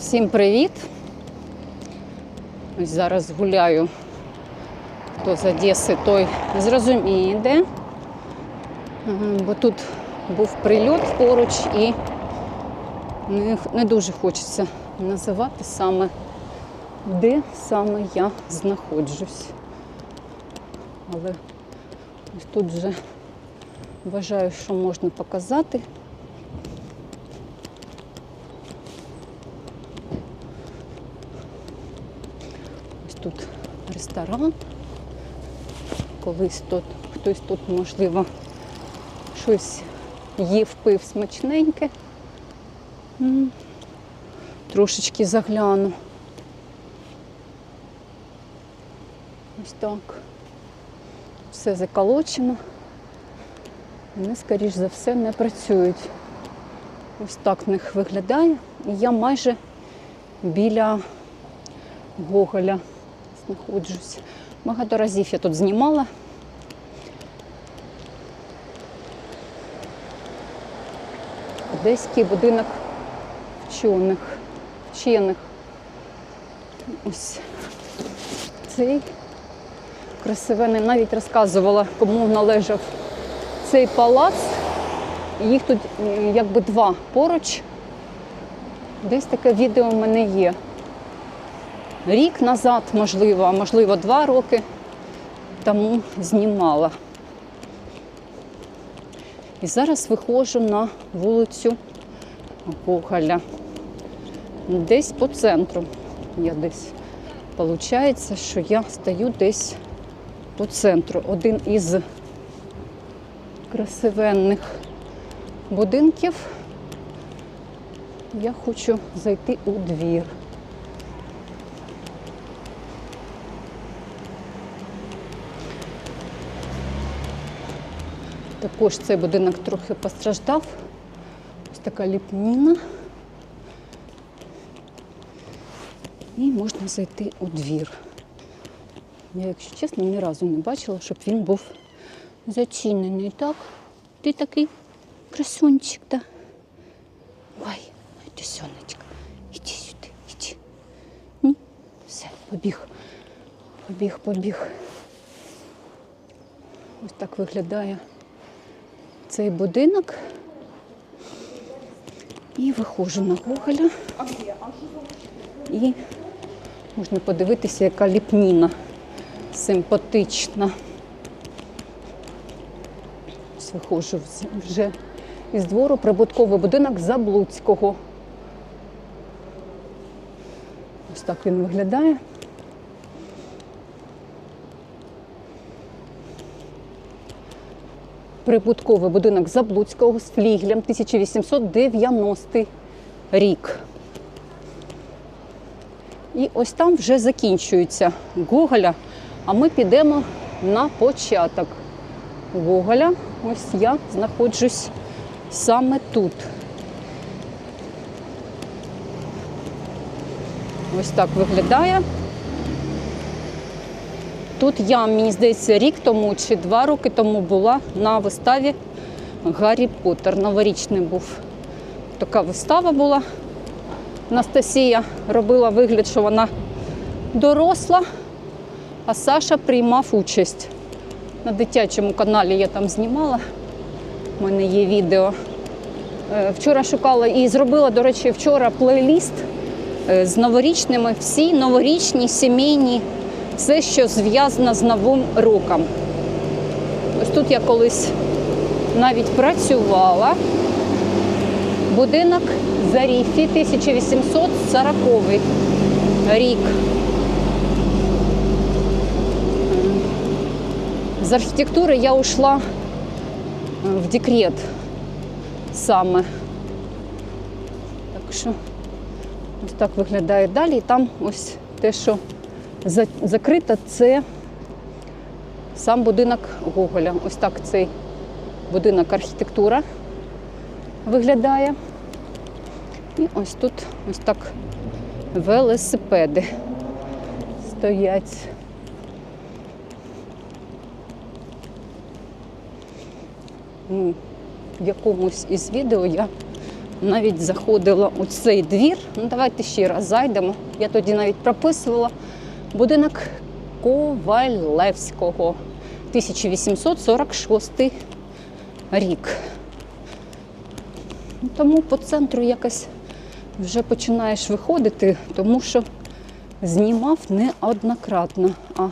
Всім привіт! Ось зараз гуляю. Хто з Одеси, той зрозуміє, де. Бо тут був прильот поруч і не, дуже хочеться називати саме, де саме я знаходжусь. Але ось тут вже вважаю, що можна показати. Тут ресторан. Колись тут хтось тут, можливо, щось їв, пив смачненьке. Трошечки загляну. Ось так. Все заколочено. Вони, скоріш за все, не працюють. Ось так в них виглядає. І я майже біля Гоголя знаходжусь. Багато разів я тут знімала. Одеський будинок вчених. вчених. Ось цей красивений. Навіть розказувала, кому належав цей палац. Їх тут якби два поруч. Десь таке відео в мене є. Рік назад, можливо, а можливо, два роки тому знімала. І зараз виходжу на вулицю Гоголя. Десь по центру. Я десь. Получається, що я стою десь по центру. Один із красивенних будинків. Я хочу зайти у двір. Також цей будинок трохи постраждав. Ось така ліпніна. І можна зайти у двір. Я, якщо чесно, ні разу не бачила, щоб він був зачинений. Так, ти такий красунчик, да? Ой, ти сонечко, іди сюди, іди. Ні? Все, побіг. Побіг, побіг. Ось так виглядає цей будинок. І виходжу на Гоголя. І можна подивитися, яка ліпніна симпатична. Ось виходжу вже із двору прибутковий будинок Заблуцького. Ось так він виглядає. Прибутковий будинок Заблуцького з фліглем 1890 рік. І ось там вже закінчується Гоголя, а ми підемо на початок Гоголя. Ось я знаходжусь саме тут. Ось так виглядає. Тут я, мені здається, рік тому чи два роки тому була на виставі Гаррі Поттер. Новорічний був. Така вистава була. Анастасія робила вигляд, що вона доросла, а Саша приймав участь. На дитячому каналі я там знімала. У мене є відео. Е, Вчора шукала і зробила, до речі, вчора плейліст е, з новорічними, всі новорічні, сімейні, все, що зв'язано з Новим роком. Ось тут я колись навіть працювала. Будинок Заріфі, 1840 рік. З архітектури я ушла е, в декрет саме. Так що ось так виглядає далі. І там ось те, що за- закрито, це сам будинок Гоголя. Ось так цей будинок архітектура виглядає. І ось тут ось так велосипеди стоять. Ну, в якомусь із відео я навіть заходила у цей двір. Ну, давайте ще раз зайдемо. Я тоді навіть прописувала будинок Ковалевського, 1846 рік. Тому по центру якось вже починаєш виходити, тому що знімав неоднократно, а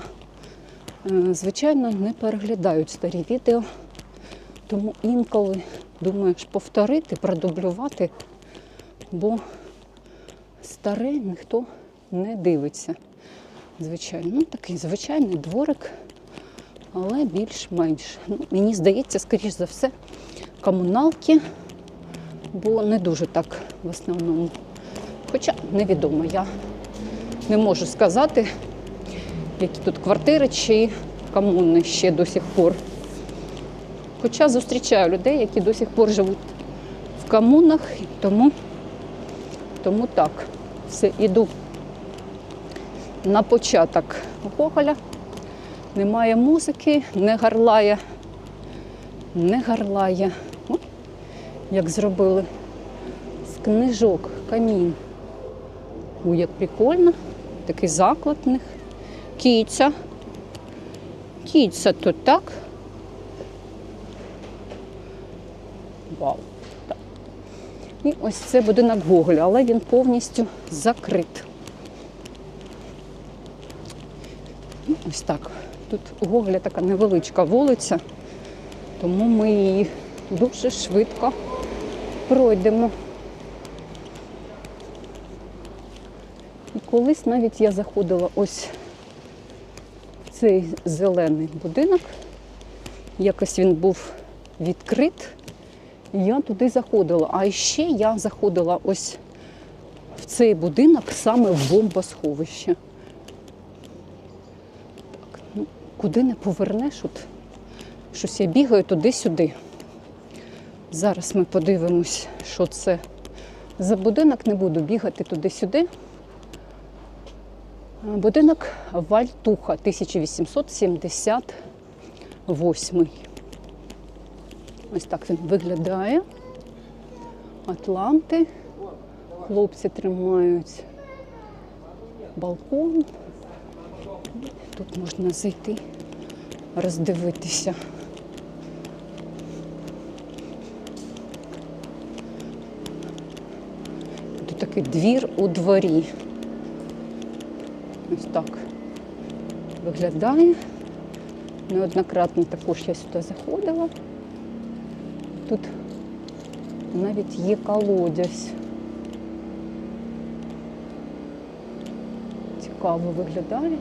е, звичайно не переглядають старі відео. Тому інколи думаєш повторити, продублювати, бо старе ніхто не дивиться. Звичайно, ну такий звичайний дворик, але більш-менш. Ну, мені здається, скоріш за все, комуналки, бо не дуже так в основному. Хоча невідомо, я не можу сказати, які тут квартири чи комуни ще до сих пор. Хоча зустрічаю людей, які до сих пор живуть в комунах, тому, тому так, все, іду на початок Гоголя. Немає музики, не гарлає, не гарлає. О, як зробили з книжок камін. Ой, як прикольно. Такий заклад в них. Кіця. Кіця тут так. Вау. І ось це будинок Гоголя, але він повністю закрит. Ну, Ось так. Тут у Гоголя така невеличка вулиця, тому ми її дуже швидко пройдемо. І колись навіть я заходила ось в цей зелений будинок. Якось він був відкрит. І Я туди заходила. А ще я заходила ось в цей будинок саме в бомбосховище. Так, ну, куди не повернеш, от щось я бігаю туди-сюди. Зараз ми подивимось, що це за будинок. Не буду бігати туди-сюди. Будинок Вальтуха 1878. Ось так він виглядає. Атланти. Хлопці тримають балкон. Тут можна зайти, роздивитися. Тут такий двір у дворі. Ось так виглядає. Неоднократно також я сюди заходила. Тут навіть є колодязь. Цікаво виглядає.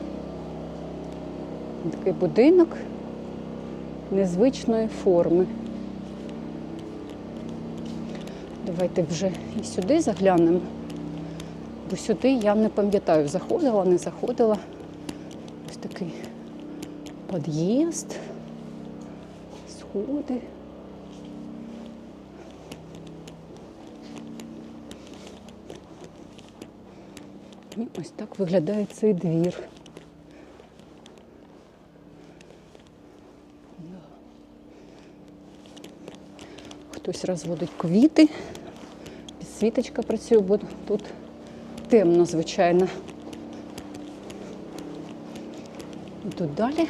Такий будинок незвичної форми. Давайте вже і сюди заглянемо. Бо сюди я не пам'ятаю, заходила, не заходила. Ось такий під'їзд, сходи. І ось так виглядає цей двір. Хтось розводить квіти, підсвіточка працює, бо тут темно, звичайно. І тут далі.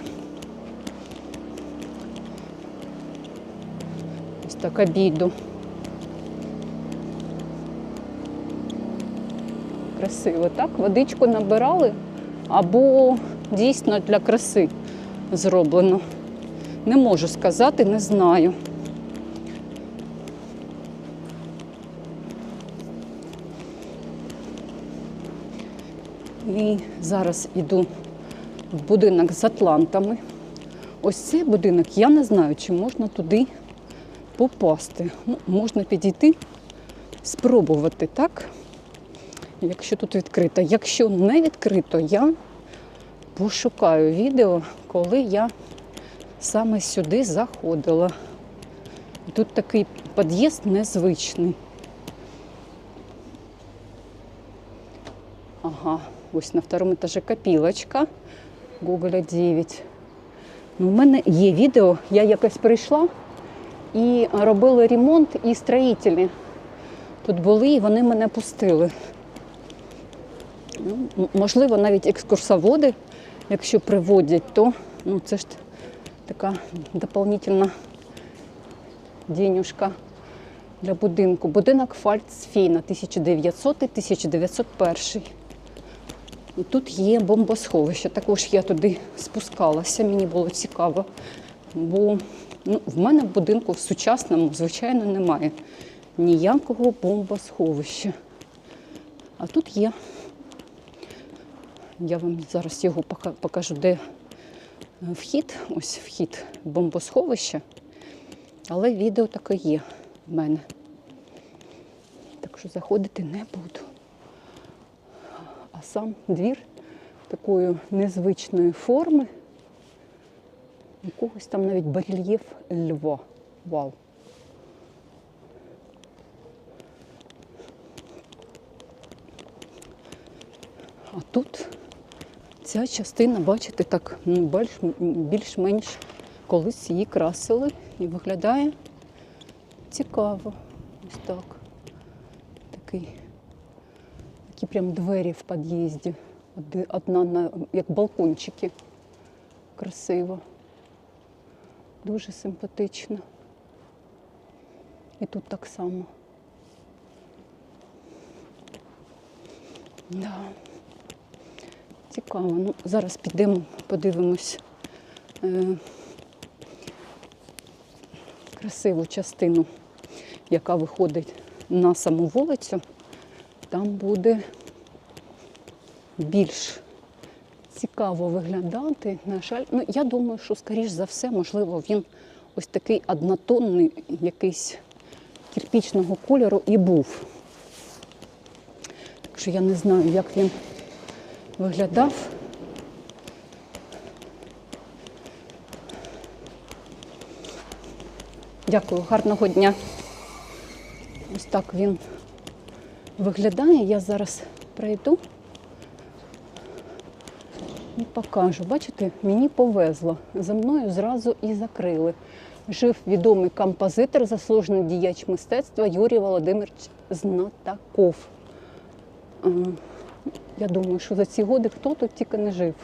Ось так обіду. Красиво, так? Водичку набирали або дійсно для краси зроблено. Не можу сказати, не знаю. І зараз іду в будинок з атлантами. Ось цей будинок, я не знаю, чи можна туди попасти. Ну, можна підійти, спробувати, так? Якщо тут відкрито. Якщо не відкрито, я пошукаю відео, коли я саме сюди заходила. Тут такий під'їзд незвичний. Ага, ось на второму етажі копілочка Гоголя 9. Ну, У мене є відео, я якось прийшла і робили ремонт і строїтелі тут були і вони мене пустили. Ну, можливо, навіть екскурсоводи, якщо приводять, то ну, це ж така доповнительна денюжка для будинку. Будинок Фальцфейна 1900-1901. І тут є бомбосховище. Також я туди спускалася, мені було цікаво. Бо ну, в мене в будинку в сучасному, звичайно, немає ніякого бомбосховища. А тут є. Я вам зараз його покажу, де е, вхід. Ось вхід в бомбосховище. Але відео таке є в мене. Так що заходити не буду. А сам двір такої незвичної форми. Якогось там навіть барельєф льва. Вау. А тут ця частина, бачите, так ну, більш-менш колись її красили і виглядає цікаво. Ось так. Такий, такі прям двері в під'їзді. Одна на як балкончики. Красиво. Дуже симпатично. І тут так само. Да. Цікаво. Ну, зараз підемо, подивимось е, красиву частину, яка виходить на саму вулицю. Там буде більш цікаво виглядати. На жаль, ну я думаю, що скоріш за все, можливо, він ось такий однотонний, якийсь кирпічного кольору і був. Так що я не знаю, як він виглядав. Дякую, гарного дня. Ось так він виглядає. Я зараз пройду і покажу. Бачите, мені повезло. За мною зразу і закрили. Жив відомий композитор, заслужений діяч мистецтва Юрій Володимирович Знатаков. Я думаю, що за ці годи хто тут тільки не жив.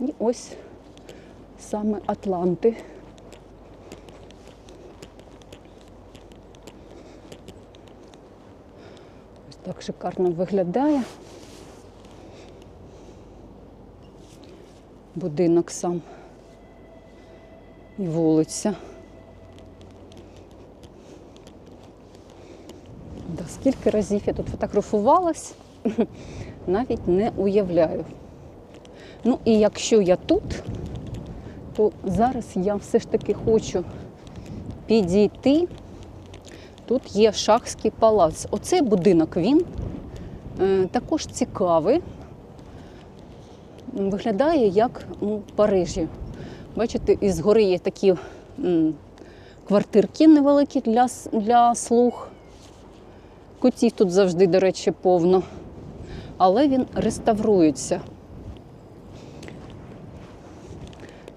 І ось саме Атланти. Так шикарно виглядає. Будинок сам і вулиця. Да, скільки разів я тут фотографувалась, навіть не уявляю. Ну і якщо я тут, то зараз я все ж таки хочу підійти. Тут є Шахський палац. Оцей будинок він е, також цікавий. Виглядає як у Парижі. Бачите, із гори є такі квартирки невеликі для, для слуг. Котів тут завжди, до речі, повно. Але він реставрується.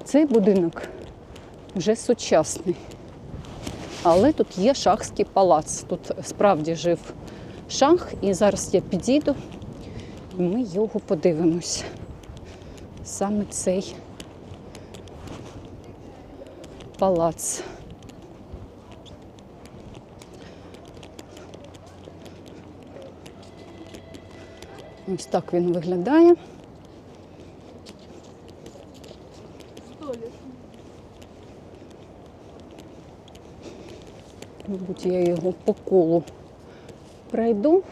Цей будинок вже сучасний. Але тут є шахський палац. Тут справді жив шах, і зараз я підійду і ми його подивимося. Саме цей палац. Ось так він виглядає. Мабуть, я його по колу пройду,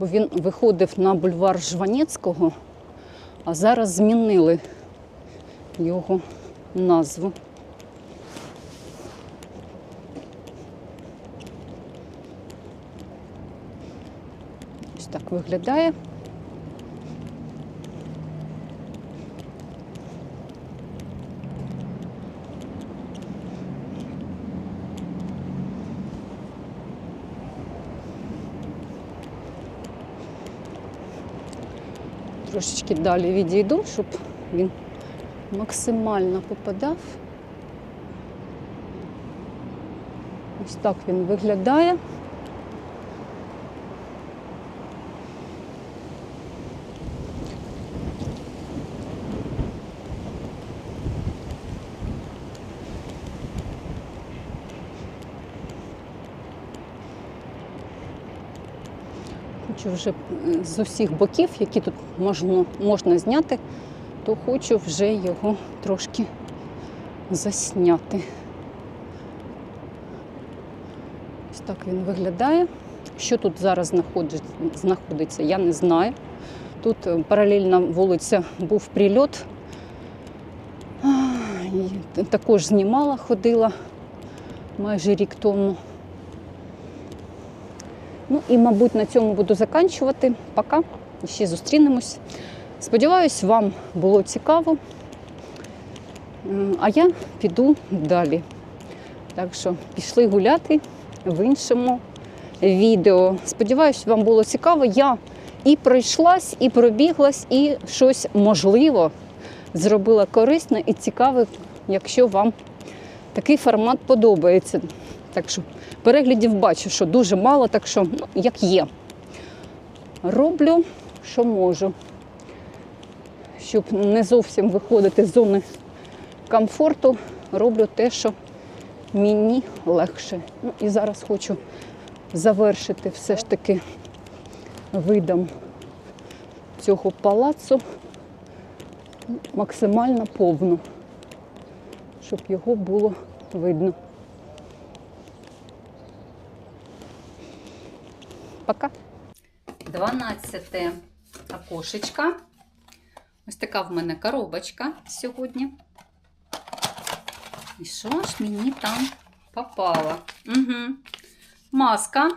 бо він виходив на бульвар Жванецького, а зараз змінили його назву. Ось так виглядає. Трошечки далі відійду, щоб він максимально попадав. Ось так він виглядає. Хочу вже з усіх боків, які тут можна, можна зняти, то хочу вже його трошки засняти. Ось так він виглядає. Що тут зараз знаходиться, я не знаю. Тут е, паралельна вулиця був прильот. Також знімала, ходила майже рік тому. Ну і, мабуть, на цьому буду заканчувати. Пока. Ще зустрінемось. Сподіваюсь, вам було цікаво. А я піду далі. Так що пішли гуляти в іншому відео. Сподіваюсь, вам було цікаво. Я і пройшлась, і пробіглась, і щось можливо зробила корисне і цікаве, якщо вам такий формат подобається. Так що переглядів бачу, що дуже мало, так що ну, як є. Роблю, що можу, щоб не зовсім виходити з зони комфорту, роблю те, що мені легше. Ну і зараз хочу завершити все ж таки видом цього палацу максимально повно, щоб його було видно. Пока. 12 окошечка. Ось така в мене коробочка сьогодні. І що ж мені там попало? Угу. Маска.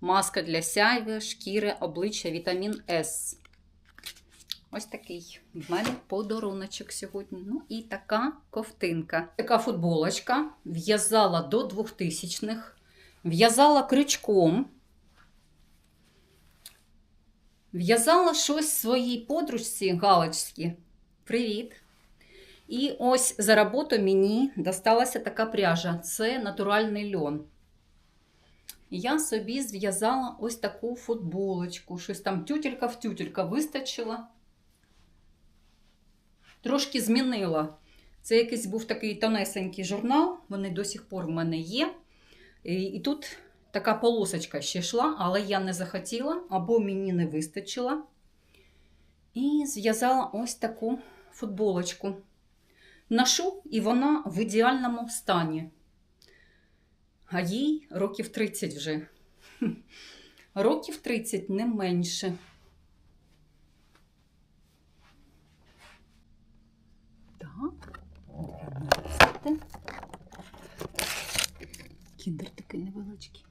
Маска для сяйви, шкіри, обличчя, вітамін С. Ось такий в мене подаруночок сьогодні. Ну і така ковтинка. Така футболочка. В'язала до 2000-х. В'язала крючком. В'язала щось своїй подружці галочці. Привіт! І ось за роботу мені досталася така пряжа. Це натуральний льон. Я собі зв'язала ось таку футболочку. Щось там тютелька в тютелька вистачила. Трошки змінила. Це якийсь був такий тонесенький журнал, вони до сих пор в мене є. І, тут така полосочка ще йшла, але я не захотіла, або мені не вистачило. І зв'язала ось таку футболочку. Ношу, і вона в ідеальному стані. А їй років 30 вже. Років 30 не менше. Так. Кіндер такий невеличкий.